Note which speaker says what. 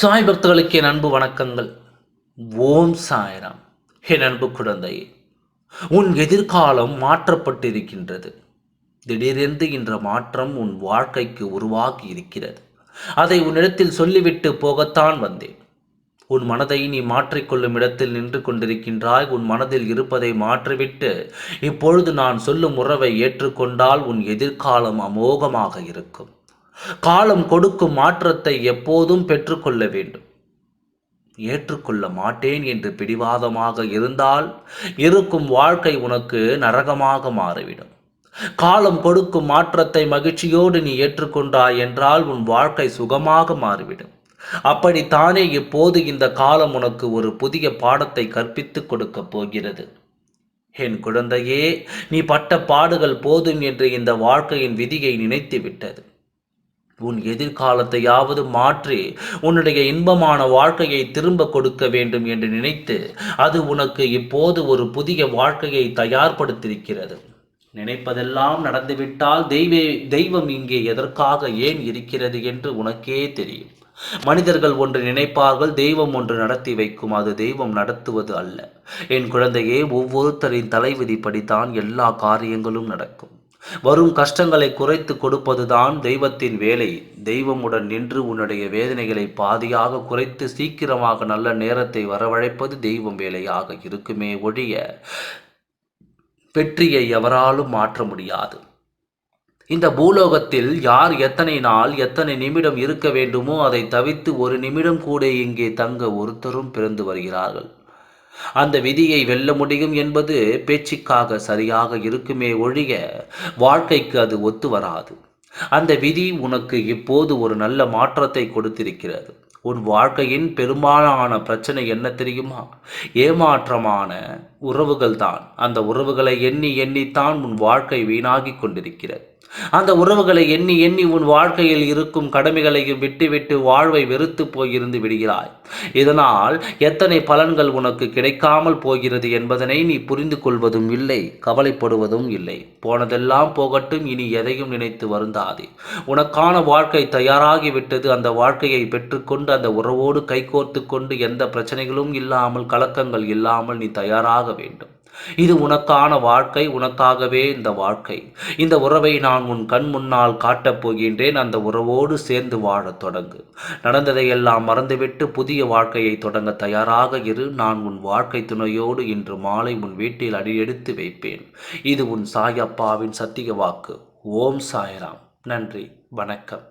Speaker 1: சாய் பக்தர்களுக்கு என் அன்பு வணக்கங்கள். ஓம் சாய்ராம். என் அன்பு குழந்தையே உன் எதிர்காலம் மாற்றப்பட்டிருக்கின்றது. திடீரென்று என்ற மாற்றம் உன் வாழ்க்கைக்கு உருவாகி இருக்கிறது. அதை உன்னிடத்தில் சொல்லிவிட்டு போகத்தான் வந்தேன். உன் மனதை நீ மாற்றிக்கொள்ளும் இடத்தில் நின்று கொண்டிருக்கின்றாய். உன் மனதில் இருப்பதை மாற்றிவிட்டு இப்பொழுது நான் சொல்லும் உறவை ஏற்றுக்கொண்டால் உன் எதிர்காலம் அமோகமாக இருக்கும். காலம் கொடுக்கும் மாற்றத்தை எப்போதும் பெற்றுக்கொள்ள வேண்டும். ஏற்றுக்கொள்ள மாட்டேன் என்று பிடிவாதமாக இருந்தால் இருக்கும் வாழ்க்கை உனக்கு நரகமாக மாறிவிடும். காலம் கொடுக்கும் மாற்றத்தை மகிழ்ச்சியோடு நீ ஏற்றுக்கொண்டாய் என்றால் உன் வாழ்க்கை சுகமாக மாறிவிடும். அப்படித்தானே இப்போது இந்த காலம் உனக்கு ஒரு புதிய பாடத்தை கற்பித்துக் கொடுக்கப் போகிறது. என் குழந்தையே நீ பட்ட பாடுகள் போதும் என்று இந்த வாழ்க்கையின் விதியை நினைத்து விட்டது உன் எதிர்காலத்தையாவது மாற்றி உன்னுடைய இன்பமான வாழ்க்கையை திரும்ப கொடுக்க வேண்டும் என்று நினைத்து அது உனக்கு இப்போது ஒரு புதிய வாழ்க்கையை தயார்படுத்தியிருக்கிறது. நினைப்பதெல்லாம் நடந்துவிட்டால் தெய்வே தெய்வம் இங்கே எதற்காக ஏன் இருக்கிறது என்று உனக்கே தெரியும். மனிதர்கள் ஒன்று நினைப்பார்கள் தெய்வம் ஒன்று நடத்தி வைக்கும் அது தெய்வம் நடத்துவது அல்ல. என் குழந்தையே ஒவ்வொருத்தரின் தலைவிதிப்படித்தான் எல்லா காரியங்களும் நடக்கும். வரும் கஷ்டங்களை குறைத்து கொடுப்பதுதான் தெய்வத்தின் வேலை. தெய்வமுடன் நின்று உன்னுடைய வேதனைகளை பாதியாக குறைத்து சீக்கிரமாக நல்ல நேரத்தை வரவழைப்பது தெய்வம் வேலையாக இருக்குமே ஒழிய வெற்றியை எவராலும் மாற்ற முடியாது. இந்த பூலோகத்தில் யார் எத்தனை நாள் எத்தனை நிமிடம் இருக்க வேண்டுமோ அதை தவித்து ஒரு நிமிடம் கூட இங்கே தங்க ஒருத்தரும் பிறந்து வருகிறார்கள். அந்த விதியை வெல்ல முடியும் என்பது பேச்சுக்காக சரியாக இருக்குமே ஒழிய வாழ்க்கைக்கு அது ஒத்து வராது. அந்த விதி உனக்கு இப்போது ஒரு நல்ல மாற்றத்தை கொடுத்திருக்கிறது. உன் வாழ்க்கையின் பெரும்பாலான பிரச்சனை என்ன தெரியுமா? ஏமாற்றமான உறவுகள் தான் அந்த உறவுகளை எண்ணி எண்ணித்தான் உன் வாழ்க்கை வீணாகி கொண்டிருக்கிறது. அந்த உறவுகளை எண்ணி எண்ணி உன் வாழ்க்கையில் இருக்கும் கடமைகளையும் விட்டுவிட்டு வாழ்வை வெறுத்து போயிருந்து விடுகிறாய். இதனால் எத்தனை பலன்கள் உனக்கு கிடைக்காமல் போகிறது என்பதனை நீ புரிந்து கொள்வதும் இல்லை கவலைப்படுவதும் இல்லை. போனதெல்லாம் போகட்டும் இனி எதையும் நினைத்து வருந்தாதே. உனக்கான வாழ்க்கை தயாராகிவிட்டது. அந்த வாழ்க்கையை பெற்றுக்கொண்டு அந்த உறவோடு கைகோர்த்து கொண்டு எந்த பிரச்சனைகளும் இல்லாமல் கலக்கங்கள் இல்லாமல் நீ தயாராக வேண்டும். இது உனக்கான வாழ்க்கை உனக்காகவே இந்த வாழ்க்கை. இந்த உறவை நான் உன் கண் முன்னால் காட்டப் போகின்றேன். அந்த உறவோடு சேர்ந்து வாழத் தொடங்கு. நடந்ததை எல்லாம் மறந்துவிட்டு புதிய வாழ்க்கையை தொடங்க தயாராக இரு. நான் உன் வாழ்க்கை துணையோடு இன்று மாலை உன் வீட்டில் அடியெடுத்து வைப்பேன். இது உன் சாயப்பாவின் சத்திய வாக்கு. ஓம் சாய்ராம். நன்றி. வணக்கம்.